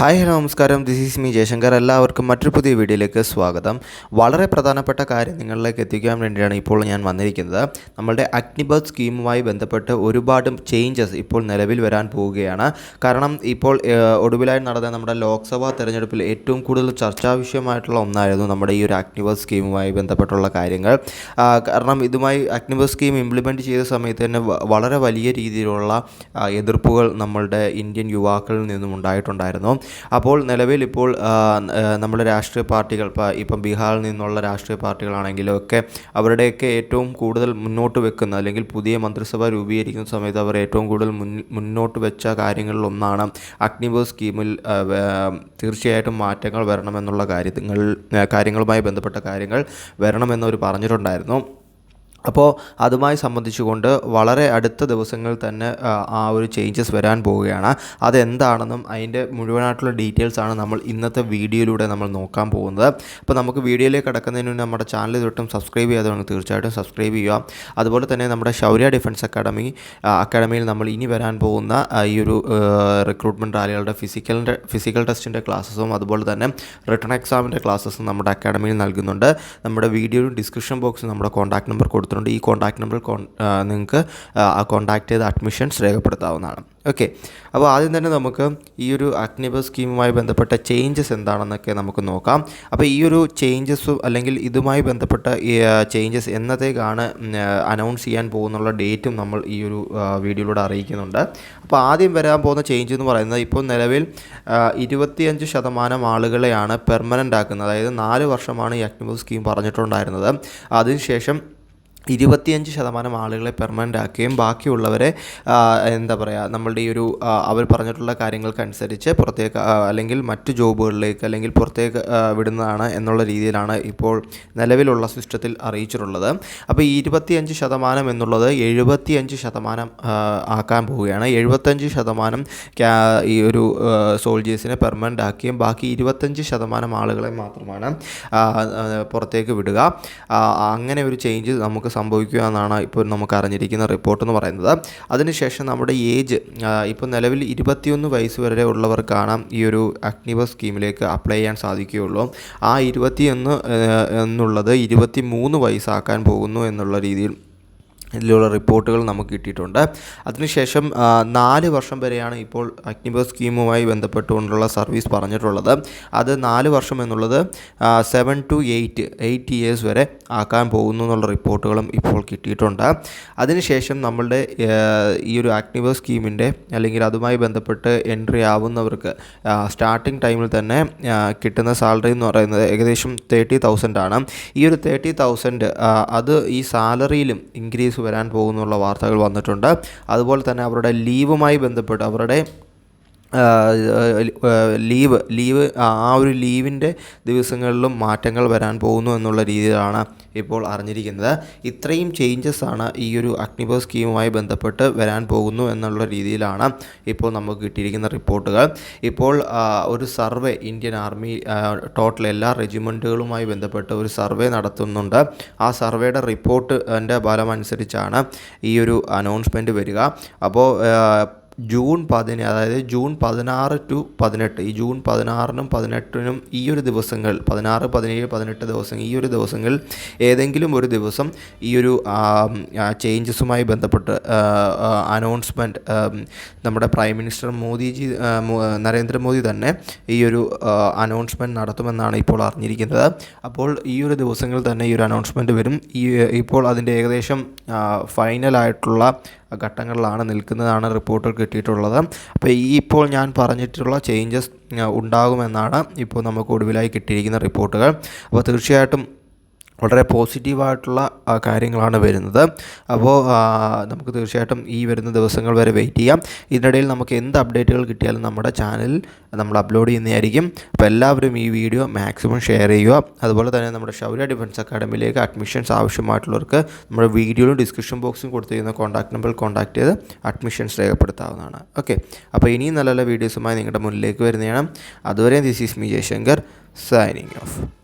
Hi hello നമസ്കാരം. This is me Jayashankar. എല്ലാവർക്കും മറ്റൊരു പുതിയ വീഡിയോയിലേക്ക് സ്വാഗതം. വളരെ പ്രധാനപ്പെട്ട കാര്യം നിങ്ങളിലേക്ക് എത്തിക്കാൻ വേണ്ടിയാണ് ഇപ്പോൾ ഞാൻ വന്നിരിക്കുന്നത്. നമ്മളുടെ അഗ്നിബത് സ്കീമുമായി ബന്ധപ്പെട്ട് ഒരുപാട് ചേഞ്ചസ് ഇപ്പോൾ നിലവിൽ വരാൻ പോവുകയാണ്. കാരണം ഇപ്പോൾ ഒടുവിലായി നടന്ന നമ്മുടെ ലോക്സഭാ തെരഞ്ഞെടുപ്പിൽ ഏറ്റവും കൂടുതൽ ചർച്ചാ വിഷയമായിട്ടുള്ള ഒന്നായിരുന്നു നമ്മുടെ ഈ ഒരു അഗ്നിബത് സ്കീമുമായി ബന്ധപ്പെട്ടുള്ള കാര്യങ്ങൾ. കാരണം ഇതുമായി അഗ്നിബത് സ്കീം ഇംപ്ലിമെന്റ് ചെയ്ത സമയത്ത് തന്നെ വളരെ വലിയ രീതിയിലുള്ള എതിർപ്പുകൾ നമ്മളുടെ ഇന്ത്യൻ യുവാക്കളിൽ നിന്നും ഉണ്ടായിട്ടുണ്ടായിരുന്നു. അപ്പോൾ നിലവിൽ ഇപ്പോൾ നമ്മുടെ രാഷ്ട്രീയ പാർട്ടികൾ ഇപ്പം ബീഹാറിൽ നിന്നുള്ള രാഷ്ട്രീയ പാർട്ടികളാണെങ്കിലും ഒക്കെ അവരുടെയൊക്കെ ഏറ്റവും കൂടുതൽ മുന്നോട്ട് വെക്കുന്ന അല്ലെങ്കിൽ പുതിയ മന്ത്രിസഭ രൂപീകരിക്കുന്ന സമയത്ത് അവർ ഏറ്റവും കൂടുതൽ മുന്നോട്ട് വെച്ച കാര്യങ്ങളിൽ ഒന്നാണ് അഗ്നിബോ സ്കീമിൽ തീർച്ചയായിട്ടും മാറ്റങ്ങൾ വരണമെന്നുള്ള കാര്യങ്ങൾ കാര്യങ്ങളുമായി ബന്ധപ്പെട്ട കാര്യങ്ങൾ വരണമെന്നവർ പറഞ്ഞിട്ടുണ്ടായിരുന്നു. അപ്പോൾ അതുമായി സംബന്ധിച്ചുകൊണ്ട് വളരെ അടുത്ത ദിവസങ്ങളിൽ തന്നെ ആ, ഒരു ചേഞ്ചസ് വരാൻ പോവുകയാണ്. അതെന്താണെന്നും അതിന്റെ മുഴുവനായിട്ടുള്ള ഡീറ്റെയിൽസാണ് നമ്മൾ ഇന്നത്തെ വീഡിയോയിലൂടെ നമ്മൾ നോക്കാൻ പോകുന്നത്. അപ്പോൾ നമുക്ക് വീഡിയോയിലേക്ക് കിടക്കുന്നതിന് മുന്നേ നമ്മുടെ ചാനൽ തൊട്ടും സബ്സ്ക്രൈബ് ചെയ്യാതെ തീർച്ചയായിട്ടും സബ്സ്ക്രൈബ് ചെയ്യുക. അതുപോലെ തന്നെ നമ്മുടെ ശൗര്യ ഡിഫൻസ് അക്കാഡമി അക്കാഡമിയിൽ നമ്മൾ ഇനി വരാൻ പോകുന്ന ഈ ഒരു റിക്രൂട്ട്മെന്റ് റാലികളുടെ ഫിസിക്കലിന്റെ ഫിസിക്കൽ ടെസ്റ്റിന്റെ ക്ലാസ്സസും അതുപോലെ തന്നെ റിട്ടേൺ എക്സാമിന്റെ ക്ലാസ്സസും നമ്മുടെ അക്കാഡമിയിൽ നൽകുന്നുണ്ട്. നമ്മുടെ വീഡിയോയുടെ ഡിസ്ക്രിപ്ഷൻ ബോക്സിൽ നമ്മുടെ കോൺടാക്ട് നമ്പർ കൊടുത്തിട്ടുണ്ട്. ഈ കോൺടാക്ട് നമ്പർ നിങ്ങൾക്ക് കോൺടാക്ട് ചെയ്ത് അഡ്മിഷൻസ് രേഖപ്പെടുത്താവുന്നതാണ്. ഓക്കെ അപ്പോൾ ആദ്യം തന്നെ നമുക്ക് ഈ ഒരു അഗ്നിബസ് സ്കീമുമായി ബന്ധപ്പെട്ട ചേഞ്ചസ് എന്താണെന്നൊക്കെ നമുക്ക് നോക്കാം. അപ്പോൾ ഈ ഒരു ചേഞ്ചസ് അല്ലെങ്കിൽ ഇതുമായി ബന്ധപ്പെട്ട ചേഞ്ചസ് എന്നത്തേക്കാണ് അനൗൺസ് ചെയ്യാൻ പോകുന്നുള്ള ഡേറ്റും നമ്മൾ ഈ ഒരു വീഡിയോയിലൂടെ അറിയിക്കുന്നുണ്ട്. അപ്പോൾ ആദ്യം വരാൻ പോകുന്ന ചേഞ്ച് എന്ന് പറയുന്നത് ഇപ്പോൾ നിലവിൽ ഇരുപത്തിയഞ്ച് ശതമാനം ആളുകളെയാണ് പെർമനന്റ് ആക്കുന്നത്. അതായത് നാല് വർഷമാണ് ഈ അഗ്നിബസ് സ്കീം പറഞ്ഞിട്ടുണ്ടായിരുന്നത്. അതിനുശേഷം ഇരുപത്തിയഞ്ച് ശതമാനം ആളുകളെ പെർമനന്റ് ആക്കുകയും ബാക്കിയുള്ളവരെ എന്താ പറയുക നമ്മളുടെ ഈ ഒരു അവർ പറഞ്ഞിട്ടുള്ള കാര്യങ്ങൾക്കനുസരിച്ച് പുറത്തേക്ക് അല്ലെങ്കിൽ മറ്റു ജോബുകളിലേക്ക് അല്ലെങ്കിൽ പുറത്തേക്ക് വിടുന്നതാണ് എന്നുള്ള രീതിയിലാണ് ഇപ്പോൾ നിലവിലുള്ള സിസ്റ്റത്തിൽ അറിയിച്ചിട്ടുള്ളത്. അപ്പോൾ ഈ ഇരുപത്തിയഞ്ച് ശതമാനം എന്നുള്ളത് എഴുപത്തിയഞ്ച് ശതമാനം ആക്കാൻ പോവുകയാണ്. എഴുപത്തഞ്ച് ശതമാനം ഈ ഒരു സോൾജേഴ്സിനെ പെർമനന്റ് ആക്കുകയും ബാക്കി ഇരുപത്തഞ്ച് ശതമാനം ആളുകളെ മാത്രമാണ് പുറത്തേക്ക് വിടുക. അങ്ങനെ ഒരു ചേഞ്ച് നമുക്ക് സംഭവിക്കുക എന്നാണ് ഇപ്പോൾ നമുക്ക് അറിഞ്ഞിരിക്കുന്ന റിപ്പോർട്ട് എന്ന് പറയുന്നത്. അതിനുശേഷം നമ്മുടെ ഏജ് ഇപ്പോൾ നിലവിൽ ഇരുപത്തിയൊന്ന് വയസ്സ് വരെ ഉള്ളവർക്കാണ് ഈ ഒരു അഗ്നിബസ് സ്കീമിലേക്ക് അപ്ലൈ ചെയ്യാൻ സാധിക്കുകയുള്ളൂ. ആ ഇരുപത്തിയൊന്ന് എന്നുള്ളത് ഇരുപത്തി മൂന്ന് വയസ്സാക്കാൻ പോകുന്നു എന്നുള്ള രീതിയിൽ ഇതിലുള്ള റിപ്പോർട്ടുകൾ നമുക്ക് കിട്ടിയിട്ടുണ്ട്. അതിനുശേഷം നാല് വർഷം വരെയാണ് ഇപ്പോൾ അഗ്നിബസ് സ്കീമുമായി ബന്ധപ്പെട്ടുകൊണ്ടുള്ള സർവീസ് പറഞ്ഞിട്ടുള്ളത്. അത് നാല് വർഷം എന്നുള്ളത് seven to eight eight years വരെ ആക്കാൻ പോകുന്നു എന്നുള്ള റിപ്പോർട്ടുകളും ഇപ്പോൾ കിട്ടിയിട്ടുണ്ട്. അതിനുശേഷം നമ്മളുടെ ഈ ഒരു അഗ്നിബസ് സ്കീമിന്റെ അല്ലെങ്കിൽ അതുമായി ബന്ധപ്പെട്ട് എൻട്രി ആവുന്നവർക്ക് സ്റ്റാർട്ടിംഗ് ടൈമിൽ തന്നെ കിട്ടുന്ന സാലറി എന്ന് പറയുന്നത് ഏകദേശം തേർട്ടി തൗസൻഡ് ആണ്. ഈ ഒരു തേർട്ടി തൗസൻഡ് അത് ഈ സാലറിയിലും ഇൻക്രീസ് വരാൻ പോകുന്നുള്ള വാർത്തകൾ വന്നിട്ടുണ്ട്. അതുപോലെ തന്നെ അവരുടെ ലീവുമായി ബന്ധപ്പെട്ട് അവരുടെ ലീവ് ലീവ് ആ ഒരു ലീവിന്റെ ദിവസങ്ങളിലും മാറ്റങ്ങൾ വരാൻ പോകുന്നു എന്നുള്ള രീതിയിലാണ് ഇപ്പോൾ അറിഞ്ഞിരിക്കുന്നത്. ഇത്രയും ചേഞ്ചസ് ആണ് ഈ ഒരു അഗ്നിപോ സ്കീമുമായി ബന്ധപ്പെട്ട് വരാൻ പോകുന്നു എന്നുള്ള രീതിയിലാണ് ഇപ്പോൾ നമുക്ക് കിട്ടിയിരിക്കുന്ന റിപ്പോർട്ടുകൾ. ഇപ്പോൾ ഒരു സർവേ ഇന്ത്യൻ ആർമി ടോട്ടൽ എല്ലാ റെജിമെന്റുകളുമായി ബന്ധപ്പെട്ട് ഒരു സർവേ നടത്തുന്നുണ്ട്. ആ സർവേയുടെ റിപ്പോർട്ട് എന്റെ ഫലമനുസരിച്ചാണ് ഈ ഒരു അനൗൺസ്മെന്റ് വരിക. അപ്പോൾ ജൂൺ പതിന അതായത് ജൂൺ പതിനാറ് ടു പതിനെട്ട് ഈ ജൂൺ പതിനാറിനും പതിനെട്ടിനും ഈ ഒരു ദിവസങ്ങൾ പതിനാറ് പതിനേഴ് പതിനെട്ട് ദിവസം ഈ ഒരു ദിവസങ്ങൾ ഏതെങ്കിലും ഒരു ദിവസം ഈ ഒരു ചേഞ്ചസുമായി ബന്ധപ്പെട്ട് അനൗൺസ്മെന്റ് നമ്മുടെ പ്രൈം മിനിസ്റ്റർ മോദിജി നരേന്ദ്രമോദി തന്നെ ഈ ഒരു അനൗൺസ്മെന്റ് നടത്തുമെന്നാണ് ഇപ്പോൾ അറിഞ്ഞിരിക്കുന്നത്. അപ്പോൾ ഈ ഒരു ദിവസങ്ങളിൽ തന്നെ ഈ ഒരു അനൗൺസ്മെന്റ് വരും. ഈ ഇപ്പോൾ അതിന്റെ ഏകദേശം ഫൈനലായിട്ടുള്ള ഘട്ടങ്ങളിലാണ് നിൽക്കുന്നതാണ് റിപ്പോർട്ടുകൾ കിട്ടിയിട്ടുള്ളത്. അപ്പോൾ ഈ ഇപ്പോൾ ഞാൻ പറഞ്ഞിട്ടുള്ള ചേഞ്ചസ് ഉണ്ടാകുമെന്നാണ് ഇപ്പോൾ നമുക്ക് ഒടുവിലായി കിട്ടിയിരിക്കുന്ന റിപ്പോർട്ടുകൾ. അപ്പോൾ തീർച്ചയായിട്ടും വളരെ പോസിറ്റീവായിട്ടുള്ള കാര്യങ്ങളാണ് വരുന്നത്. അപ്പോൾ നമുക്ക് തീർച്ചയായിട്ടും ഈ വരുന്ന ദിവസങ്ങൾ വരെ വെയിറ്റ് ചെയ്യാം. ഇതിനിടയിൽ നമുക്ക് എന്ത് അപ്ഡേറ്റുകൾ കിട്ടിയാലും നമ്മുടെ ചാനൽ നമ്മൾ അപ്ലോഡ് ചെയ്യുന്നതായിരിക്കും. അപ്പോൾ എല്ലാവരും ഈ വീഡിയോ മാക്സിമം ഷെയർ ചെയ്യുക. അതുപോലെ തന്നെ നമ്മുടെ ഷൗര്യ ഡിഫൻസ് അക്കാഡമിയിലേക്ക് അഡ്മിഷൻസ് ആവശ്യമായിട്ടുള്ളവർക്ക് നമ്മുടെ വീഡിയോയിലും ഡിസ്ക്രിപ്ഷൻ ബോക്സും കൊടുത്തിരിക്കുന്ന കോൺടാക്ട് നമ്പറിൽ കോൺടാക്ട് ചെയ്ത് അഡ്മിഷൻസ് രേഖപ്പെടുത്താവുന്നതാണ്. ഓക്കെ. അപ്പോൾ ഇനിയും നല്ല നല്ല വീഡിയോസുമായി നിങ്ങളുടെ മുന്നിലേക്ക് വരുന്നതാണ്. അതുവരെ this is me Jayashankar signing off